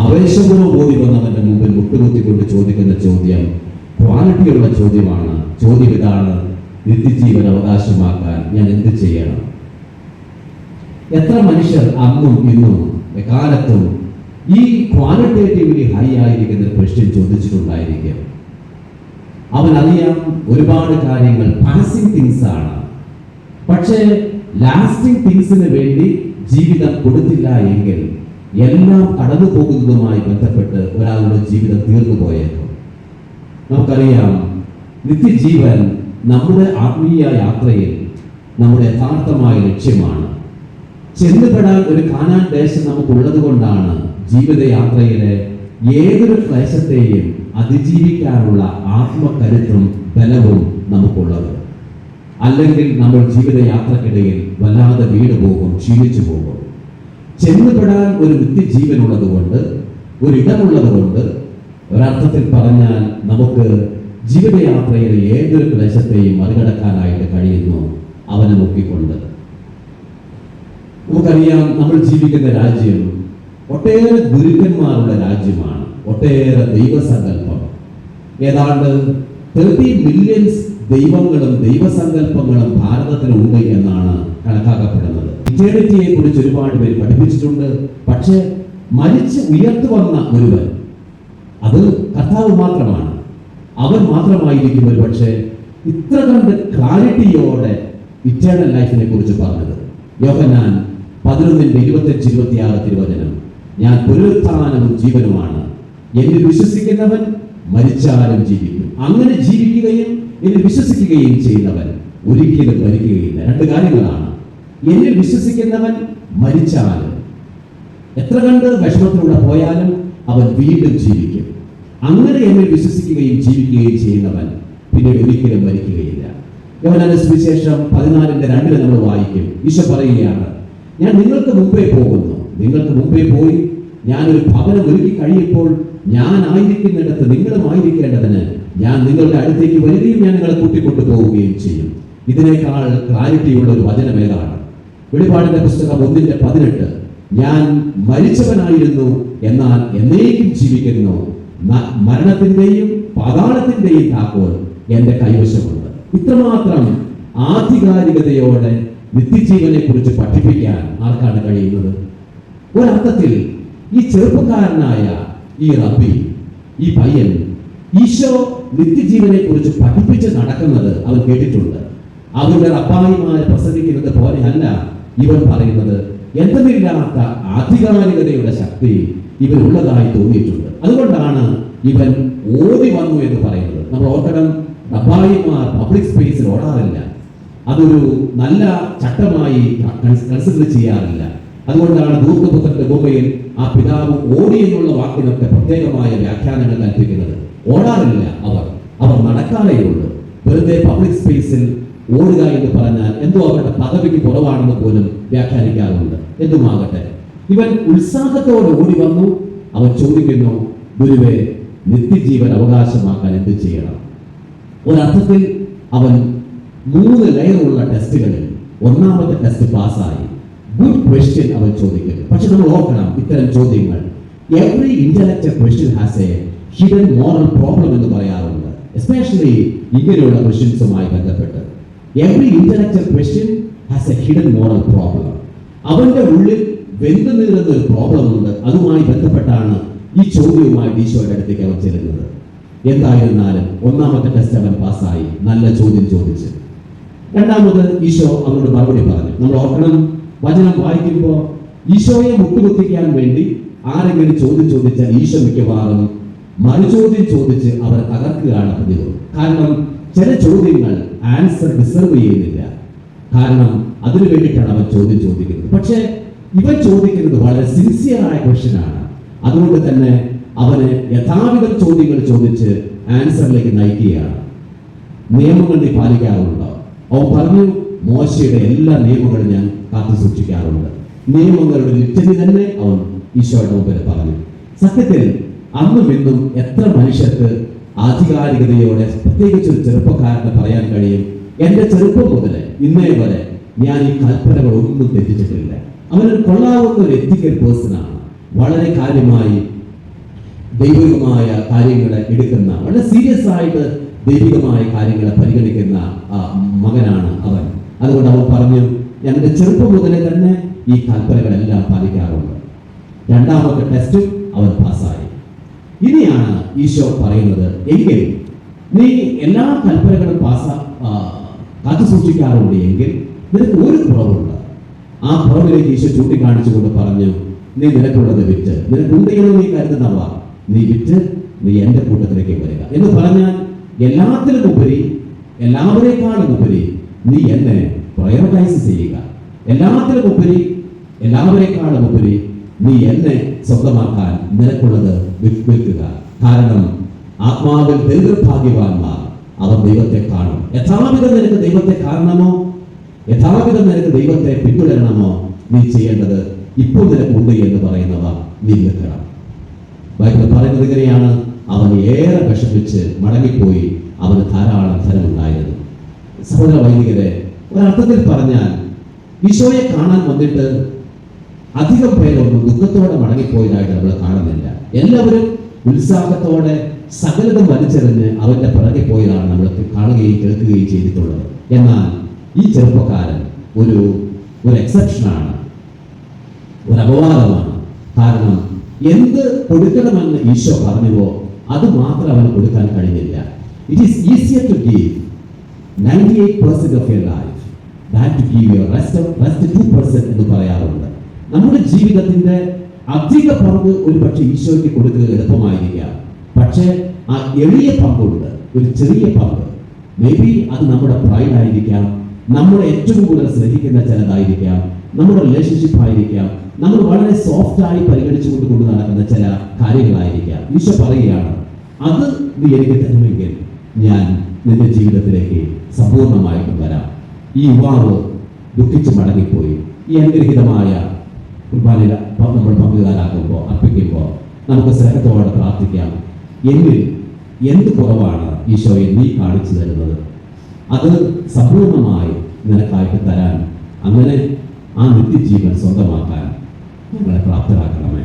ആവേശപൂർവം ഓടി വന്നവന്റെ മുമ്പിൽ മുട്ടുകുത്തിക്കൊണ്ട് ചോദിക്കുന്ന ചോദ്യം ക്വാളിറ്റിയുള്ള ചോദ്യമാണ്. ചോദ്യം ഇതാണ് നിത്യജീവൻ അവകാശമാക്കാൻ ഞാൻ എന്ത് ചെയ്യണം? എത്ര മനുഷ്യർ അന്നും ഇന്നും എക്കാലത്തും ഈ ക്വാളിറ്റേറ്റീവ്ലി ഹൈ ആയിരിക്കുന്ന ക്വസ്റ്റ്യൻ ചോദിച്ചിട്ടുണ്ടായിരിക്കും. അവൻ അറിയാം ഒരുപാട് കാര്യങ്ങൾ പാസിംഗ് തിങ്സ് ആണ്. പക്ഷേ ലാസ്റ്റിംഗ് തിങ്സിന് വേണ്ടി ജീവിതം കൊടുത്തില്ല എങ്കിൽ എല്ലാം കടന്നു പോകുന്നതുമായി ബന്ധപ്പെട്ട് ഒരാളുടെ ജീവിതം തീർന്നു പോയേക്കാം നമുക്കറിയാം നിത്യജീവൻ നമ്മുടെ ആത്മീയ യാത്രയിൽ നമ്മുടെ യഥാർത്ഥമായ ലക്ഷ്യമാണ്. ചെന്നുപെടാൻ ഒരു കാനാൻ ദേശം നമുക്കുള്ളത് കൊണ്ടാണ് ജീവിതയാത്രയിലെ ഏതൊരു ക്ലേശത്തെയും അതിജീവിക്കാനുള്ള ആത്മകരുത്തും ബലവും നമുക്കുള്ളത്. അല്ലെങ്കിൽ നമ്മൾ ജീവിതയാത്രക്കിടയിൽ വല്ലാതെ വീട് പോകും ക്ഷീണിച്ചു പോകും ചെന്നുപെടാൻ ഒരു നിത്യജീവൻ ഉള്ളത് കൊണ്ട് ഒരിടമുള്ളത് കൊണ്ട് ഒരർത്ഥത്തിൽ പറഞ്ഞാൽ നമുക്ക് ജീവിതയാത്രയിലെ ഏതൊരു ക്ലേശത്തെയും മറികടക്കാനായിട്ട് കഴിയുന്നു അവനെ നോക്കിക്കൊണ്ട്. നമുക്കറിയാം നമ്മൾ ജീവിക്കുന്ന രാജ്യം ഒട്ടേറെ ഗുരുക്കന്മാരുടെ രാജ്യമാണ് ഒട്ടേറെ ദൈവസങ്കല്പം. ഏതാണ്ട് തേർട്ടി മില്യൺസ് ദൈവങ്ങളും ദൈവസങ്കല്പങ്ങളും ഭാരതത്തിലുണ്ട് എന്നാണ് കണക്കാക്കപ്പെടുന്നത്. ഇറ്റേണിറ്റിയെ കുറിച്ച് ഒരുപാട് പേര് പഠിപ്പിച്ചിട്ടുണ്ട്. പക്ഷേ മരിച്ച് ഉയർത്തു വന്ന ഒരുവൻ അത് കർത്താവ് മാത്രമാണ്. അവൻ മാത്രമായിരിക്കും ഒരു പക്ഷേ ഇത്ര കണ്ട് ക്ലാരിറ്റിയോടെ ഇറ്റേണൽ ലൈഫിനെ കുറിച്ച് പറഞ്ഞത്. യോഹനാൻ പതിനൊന്നിന്റെ ഇരുപത്തഞ്ച് ഇരുപത്തിയാറ് തിരുവചനം. ഞാൻ പുനരുത്ഥാനവും ജീവനുമാണ്. എന്നിൽ വിശ്വസിക്കുന്നവൻ മരിച്ചാലും ജീവിക്കും. അങ്ങനെ ജീവിക്കുകയും എന്നിൽ വിശ്വസിക്കുകയും ചെയ്യുന്നവൻ ഒരിക്കലും മരിക്കുകയില്ല. രണ്ട് കാര്യങ്ങളാണ് എന്നിൽ വിശ്വസിക്കുന്നവൻ മരിച്ചാലും എത്ര കണ്ട് വിഷമത്തിലൂടെ പോയാലും അവൻ വീണ്ടും ജീവിക്കും. അങ്ങനെ എന്നിൽ വിശ്വസിക്കുകയും ജീവിക്കുകയും ചെയ്യുന്നവൻ പിന്നീട് ഒരിക്കലും മരിക്കുകയില്ല. യോഹന്നാന്റെ സുവിശേഷം പതിനാലിന്റെ രണ്ടിൽ നമ്മൾ വായിക്കും. ഈശോ പറയുകയാണ് ഞാൻ നിങ്ങൾക്ക് മുമ്പേ പോകുന്നു. നിങ്ങൾക്ക് മുമ്പേ പോയി. ഞാനൊരു ഭവനം ഒരുക്കി കഴിയുമ്പോൾ ഞാൻ ആയിരിക്കുന്നിടത്ത് നിങ്ങളും ആയിരിക്കേണ്ടതിന് ഞാൻ നിങ്ങളുടെ അടുത്തേക്ക് വരികയും ഞാൻ നിങ്ങളെ കൂട്ടിക്കൊണ്ടു പോവുകയും ചെയ്യും. ഇതിനേക്കാൾ ക്ലാരിറ്റിയുള്ള ഒരു വചനം ഏതാണ്? വെളിപാടിന്റെ പുസ്തകം ഒന്നിന്റെ പതിനെട്ട്. ഞാൻ മരിച്ചവനായിരുന്നു എന്നാൽ എന്നേക്കും ജീവിക്കുന്നു. മരണത്തിന്റെയും പാതാളത്തിന്റെയും താക്കോൽ എന്റെ കൈവശമുണ്ട്. ഇത്രമാത്രം ആധികാരികതയോടെ നിത്യജീവനെ കുറിച്ച് പഠിപ്പിക്കാൻ ആർക്കാണ് കഴിയുന്നത്? ഒരർത്ഥത്തിൽ ഈ ചെറുപ്പക്കാരനായ ഈ റബ്ബി ഈ പയ്യൻ ഈശോ നിത്യജീവനെ കുറിച്ച് പഠിപ്പിച്ച് നടക്കുന്നത് അവൻ കേട്ടിട്ടുണ്ട്. അവരുടെ റബ്ബായിമാരെ പ്രസംഗിക്കുന്നത് പോലെയല്ല. ഇവൻ പറയുന്നത് എന്തെന്നില്ലാത്ത ആധികാരികതയുടെ ശക്തി ഇവനുള്ളതായി തോന്നിയിട്ടുണ്ട്. അതുകൊണ്ടാണ് ഇവൻ ഓടി വന്നു എന്ന് പറയുന്നത്. നമ്മൾ ഓർക്കണം ഡബായിമാർ പബ്ലിക് സ്പേസിൽ ഓടാറില്ല. അതൊരു നല്ല ചട്ടമായി കൺസിഡർ ചെയ്യാറില്ല. അതുകൊണ്ടാണ് ദൂർഗപുത്രന്റെ ഭൂമിയിൽ ആ പിതാവ് ഓടി എന്നുള്ള വാക്കിനൊക്കെ പ്രത്യേകമായ വ്യാഖ്യാനങ്ങൾ കൽപ്പിക്കുന്നത്. ഓടാറില്ല അവർ. അവർ നടക്കാറേ ഉള്ളൂ. വെറുതെ പബ്ലിക് സ്പേസിൽ ഓടുക എന്ന് പറഞ്ഞാൽ എന്തോ അവരുടെ പദവിക്ക് കുറവാണെന്ന് പോലും വ്യാഖ്യാനിക്കാറുണ്ട്. എന്തുമാകട്ടെ. ഇവൻ ഉത്സാഹത്തോടെ ഓടി വന്നു. അവൻ ചോദിക്കുന്നു ഗുരുവെ നിത്യജീവൻ അവകാശമാക്കാൻ എന്ത് ചെയ്യണം? ഒരർത്ഥത്തിൽ അവൻ മൂന്ന് ലെയറുള്ള ടെസ്റ്റുകളിൽ ഒന്നാമത്തെ ടെസ്റ്റ് പാസ്സായി. ഗുഡ് ക്വസ്റ്റ്യൻ അവൻ ചോദിക്കുന്നു. പക്ഷെ നമ്മൾ ഓർക്കണം ഇത്തരം ചോദ്യങ്ങൾ every intellectual question has a hidden moral problem എന്ന് പറയാറുണ്ട്. എസ്പെഷ്യലി ഇങ്ങനെയുള്ള ക്വസ്റ്റ്യൻസുമായി ബന്ധപ്പെട്ട്. Every intellectual question has a hidden moral problem അവന്റെ ഉള്ളിൽ വെന്തു നീറുന്ന ഒരു പ്രോബ്ലം ഉണ്ട്. അതുമായി ബന്ധപ്പെട്ടാണ് ഈ ചോദ്യവുമായി ഈശോയുടെ അടുത്തേക്ക് അവർ ചെല്ലുന്നത്. എന്തായിരുന്നാലും ഒന്നാമത്തെ ടെസ്റ്റ് അവൻ പാസ്സായി. നല്ല ചോദ്യം ചോദിച്ചു. രണ്ടാമത് ഈശോ അവനോട് മറുപടി പറഞ്ഞു. നമ്മൾ ഓർക്കണം വചനം വായിക്കുമ്പോൾ ഈശോയെ മുട്ടുകുത്തിക്കാൻ വേണ്ടി ആരെങ്കിലും ചോദ്യം ചോദിച്ചാൽ ഈശോ മിക്കവാറും മറുചോദ്യം ചോദിച്ച് അവർ തകർക്കുകയാണ് പതിവ് കാരണം ചില ചോദ്യങ്ങൾ ആൻസർ ഡിസർവ് ചെയ്യുന്നില്ല. കാരണം അതിനു വേണ്ടിയിട്ടാണ് അവൻ ചോദ്യം ചോദിക്കുന്നത്. പക്ഷേ ഇവൻ ചോദിക്കുന്നത് വളരെ സിൻസിയറായ ആണ്. അതുകൊണ്ട് തന്നെ അവന് യഥാവിധം ചോദ്യങ്ങൾ ചോദിച്ച് ആൻസറിലേക്ക് നയിക്കുകയാണ്. നിയമങ്ങൾ നീ പാലിക്കാറുണ്ടോ? അവൻ പറഞ്ഞു മോശയുടെ എല്ലാ നിയമങ്ങളും ഞാൻ കാത്തു സൂക്ഷിക്കാറുണ്ട്. നിയമങ്ങളുടെ ലിറ്റനി തന്നെ അവൻ ഈശോയുടെ മുമ്പിൽ പറഞ്ഞു. സത്യത്തിൽ അന്നും ഇന്നും എത്ര മനുഷ്യർക്ക് ആധികാരികതയോടെ പ്രത്യേകിച്ച് ഒരു ചെറുപ്പക്കാരന് പറയാൻ കഴിയും എന്റെ ചെറുപ്പം മുതൽ ഇന്നേ വരെ ഞാൻ ഈ കൽപ്പനകൾ ഒന്നും തെറ്റിച്ചിട്ടില്ല. അവനൊരു കൊള്ളാവുന്ന ഒരു എത്തിക്കൽ പേഴ്സൺ ആണ്. വളരെ കാര്യമായി ദൈവികമായ കാര്യങ്ങളെ എടുക്കുന്ന വളരെ സീരിയസ് ആയിട്ട് ദൈവികമായ കാര്യങ്ങളെ പരിഗണിക്കുന്ന ആ, മകനാണ് അവൻ. അതുകൊണ്ട് അവൻ പറഞ്ഞു ഞങ്ങളുടെ ചെറുപ്പം മുതലേ തന്നെ ഈ കൽപ്പനകളെല്ലാം പാലിക്കാറുണ്ട്. രണ്ടാമത്തെ ടെസ്റ്റ് അവൻ പാസ്സായി. ഇനിയാണ് ഈശോ പറയുന്നത്. എങ്കിൽ നീ എല്ലാ കൽപ്പനകളും പാസ കാത്തു സൂക്ഷിക്കാറുണ്ട് എങ്കിൽ നിനക്ക് ഒരു കുറവുണ്ട്. ആ കുറവിലേക്ക് ഈശോ ചൂണ്ടിക്കാണിച്ചുകൊണ്ട് പറഞ്ഞു നീ നിനക്കുള്ളത് വിറ്റ്. നിനക്കുണ്ടെങ്കിലും നീ കരുതുന്നവ നീ വിറ്റ് നീ എന്റെ കൂട്ടത്തിലേക്ക് വരിക. എന്ന് പറഞ്ഞാൽ എല്ലാത്തിനും ഉപരി എല്ലാവരെക്കാളും ഉപരി നീ എന്നെ പ്രയോറൈസ് ചെയ്യുക. എല്ലാത്തിനും ഉപരി എല്ലാവരെക്കാളും ഉപരി നീ എന്നെ സ്വന്തമാക്കാൻ നിനക്കുള്ളത് വിൽ- കാരണം ആത്മാവിൽ ദരിദ്രഭാഗ്യവാന്മാർ അവർ ദൈവത്തെ കാണും. യഥാവിധം നിനക്ക് ദൈവത്തെ കാണണമോ? യഥാവിധം നിനക്ക് ദൈവത്തെ പിന്തുടരണമോ? നീ ചെയ്യേണ്ടത് ഇപ്പോൾ നിനക്കുണ്ട് എന്ന് പറയുന്നവ നീ നിൽക്കണം. ബൈബിൾ പറയുന്നത് ഇങ്ങനെയാണ്. അവൻ ഏറെ വിഷമിച്ച് മടങ്ങിപ്പോയി അവന് ധാരാളം ധനമുണ്ടായിരുന്നു സഹോദര വൈദികരെ ഒരർത്ഥത്തിൽ പറഞ്ഞാൽ ഈശോയെ കാണാൻ വന്നിട്ട് അധികം പേരൊന്നും ദുഃഖത്തോടെ മടങ്ങിപ്പോയതായിട്ട് നമ്മൾ കാണുന്നില്ല. എല്ലാവരും ഉത്സാഹത്തോടെ സകലതും വലിച്ചെറിഞ്ഞ് അവന്റെ പിറകെ പോയതാണ് നമ്മൾ കാണുകയും കേൾക്കുകയും ചെയ്തിട്ടുള്ളത്. എന്നാൽ ഈ ചെറുപ്പക്കാരൻ ഒരു ഒരു എക്സെപ്ഷനാണ് ഒരു അപവാദമാണ്. കാരണം എന്ത് കൊടുക്കണമെന്ന് ഈശോ പറഞ്ഞുവോ അത് മാത്രം അവന് കൊടുക്കാൻ കഴിഞ്ഞില്ല. It is easier to give ninety eight percent of your life that to give your rest rest two percent എന്ന് പറയാറുണ്ട്. നമ്മുടെ ജീവിതത്തിന്റെ അധിക പങ്ക് ഒരു പക്ഷെ ഈശോയ്ക്ക് കൊടുക്കുക എളുപ്പമായിരിക്കാം. പക്ഷേ ആ എളിയ പങ്കുണ്ട് ഒരു ചെറിയ പങ്ക്. മേ ബി അത് നമ്മുടെ പ്രൈഡ് ആയിരിക്കാം നമ്മളെ ഏറ്റവും കൂടുതൽ സ്നേഹിക്കുന്ന ചിലതായിരിക്കാം നമ്മുടെ റിലേഷൻഷിപ്പ് ആയിരിക്കാം നമ്മൾ വളരെ സോഫ്റ്റ് ആയി പരിഗണിച്ചുകൊണ്ട് കൊണ്ട് നടക്കുന്ന ചില കാര്യങ്ങളായിരിക്കാം. ഈശോ പറയുകയാണ് അത് നീ എനിക്ക് തരുമെങ്കിൽ ഞാൻ നിന്റെ ജീവിതത്തിലേക്ക് സമ്പൂർണമായിട്ടും വരാം. ഈ യുവാവ് ദുഃഖിച്ച് മടങ്ങിപ്പോയി. ഈ അനുഗ്രഹീതമായ കുർബാനയിൽ നമ്മൾ പങ്കുകാരാകുമ്പോൾ അർപ്പിക്കുമ്പോൾ നമുക്ക് സ്നേഹത്തോടെ പ്രാർത്ഥിക്കാം. എന്നിൽ എന്ത് കുറവാണ് ഈശോയെ നീ കാണിച്ചു തരുന്നത്? അത് സമ്പൂർണമായി നിനക്കായിട്ട് തരാൻ അങ്ങനെ ആ നിത്യജീവൻ സ്വന്തമാക്കാൻ ഞങ്ങളെ പ്രാപ്തരാക്കണമേ.